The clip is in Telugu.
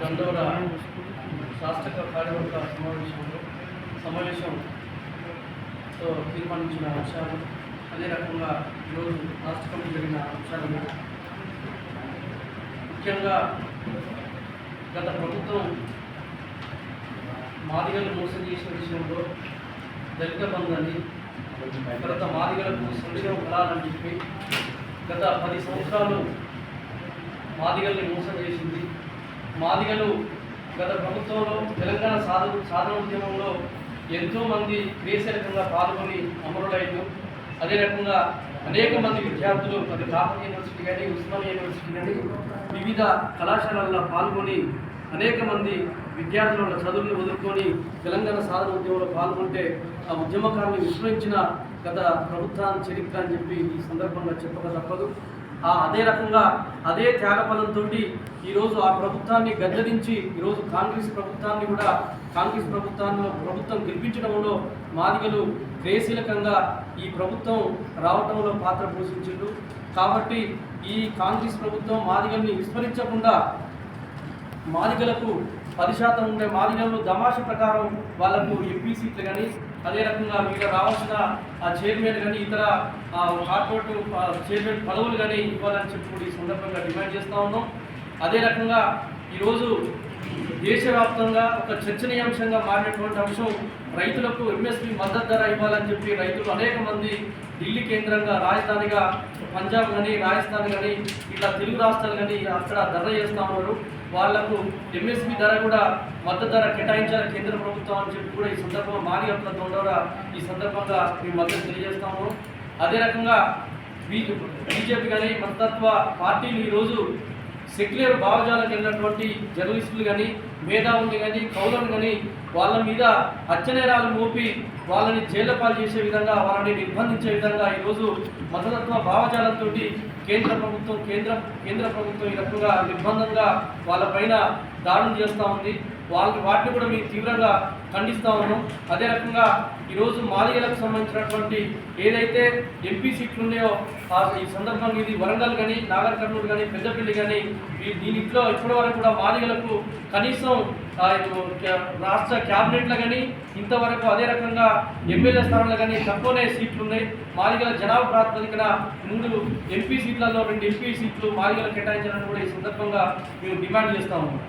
రెండవ శాస్త్ర కార్యవర్గ సమావేశంలో సమావేశంతో తీర్మానించిన అంశాలు అదే రకంగా ఈరోజు రాష్ట్ర జరిగిన అంశాలు. ముఖ్యంగా గత ప్రభుత్వం మాదిగలు మోసం చేసిన విషయంలో దళిత బంధాన్ని తర్వాత మాదిగలకు సంక్షేమ ఫలాలని చెప్పి గత పది సంవత్సరాలు మాదిగల్ని మోసం చేసింది మాదిగలు గత ప్రభుత్వంలో తెలంగాణ సాధన సాధన ఉద్యమంలో ఎంతోమంది క్రియాశీలకంగా పాల్గొని అమరులైన అదే రకంగా అనేక మంది విద్యార్థులు అది కాకతీయ యూనివర్సిటీ కానీ ఉస్మానియా యూనివర్సిటీ కానీ వివిధ కళాశాలల్లో పాల్గొని అనేక మంది విద్యార్థుల చదువులు చదువుని వదులుకొని తెలంగాణ సాధన ఉద్యమంలో పాల్గొంటే ఆ ఉద్యమకారుని విస్మరించిన గత ప్రభుత్వాన్ని చరిత్ర అని చెప్పి ఈ సందర్భంగా చెప్పక తప్పదు. అదే రకంగా అదే త్యాగఫలంతో ఈరోజు ఆ ప్రభుత్వాన్ని గద్దరించి ఈరోజు కాంగ్రెస్ ప్రభుత్వాన్ని కూడా కాంగ్రెస్ ప్రభుత్వాన్ని ప్రభుత్వం గెలిపించడంలో మాదిగలు క్రియాశీలకంగా ఈ ప్రభుత్వం రావడంలో పాత్ర పోషించిండు కాబట్టి ఈ కాంగ్రెస్ ప్రభుత్వం మాదిగల్ని విస్మరించకుండా మాదిగలకు పది శాతం ఉండే మాదిగలు దమాష ప్రకారం వాళ్ళకు ఎంపీ సీట్లు కానీ అదే రకంగా మీద రావాల్సిన ఆ చైర్మన్ కానీ ఇతర కార్పొరేట్ చైర్మన్ పదవులు కానీ ఇవ్వాలని చెప్పి ఈ సందర్భంగా డిమాండ్ చేస్తూ ఉన్నాం. అదే రకంగా ఈరోజు దేశవ్యాప్తంగా ఒక చర్చనీయాంశంగా మారినటువంటి అంశం రైతులకు ఎంఎస్పి మద్దతు ధర ఇవ్వాలని చెప్పి రైతులు అనేక మంది ఢిల్లీ కేంద్రంగా రాజధానిగా పంజాబ్ కానీ రాజస్థాన్ కానీ ఇట్లా తెలుగు రాష్ట్రాలు కానీ అక్కడ ధర చేస్తూ ఉన్నారు. వాళ్ళకు ఎంఎస్పి ధర కూడా మద్దతు ధర కేటాయించాలి కేంద్ర ప్రభుత్వం అని చెప్పి కూడా ఈ సందర్భంగా మాది అట్ల ద్వారా ఈ సందర్భంగా మేము మద్దతు తెలియజేస్తాము అదే రకంగా బీజేపీ కానీ మతత్వ పార్టీలు ఈరోజు సెక్యులర్ భావజాలకు వెళ్ళినటువంటి జర్నలిస్టులు కానీ మేధావులు కానీ కౌలను కానీ వాళ్ళ మీద హత్యనేరాలు మోపి వాళ్ళని జైలు పాలు చేసే విధంగా వాళ్ళని నిర్బంధించే విధంగా ఈరోజు మతతత్వ భావజాలంతో కేంద్ర ప్రభుత్వం కేంద్ర కేంద్ర ప్రభుత్వం ఈ రకంగా నిర్బంధంగా వాళ్ళపైన దాడులు చేస్తూ ఉంది. వాళ్ళని వాటిని కూడా మేము తీవ్రంగా ఖండిస్తూ ఉన్నాం. అదే రకంగా ఈరోజు మాదిగలకు సంబంధించినటువంటి ఏదైతే ఎంపీ సీట్లు ఉన్నాయో ఈ సందర్భంగా ఇది వరంగల్ కానీ నాగర్ కర్నూలు కానీ పెద్దపల్లి కానీ దీనిట్లో ఇప్పటి వరకు కూడా మాదిగలకు కనీసం ఆ, రాష్ట్ర క్యాబినెట్లో కానీ ఇంతవరకు అదే రకంగా ఎమ్మెల్యే స్థానంలో కానీ తక్కువనే సీట్లు ఉన్నాయి. మాదిగల జనాభా ప్రాతిపదికన మూడు ఎంపీ సీట్లలో రెండు ఎంపీ సీట్లు మాదిగలకు కేటాయించాలని కూడా ఈ సందర్భంగా మేము డిమాండ్ చేస్తా ఉన్నాం.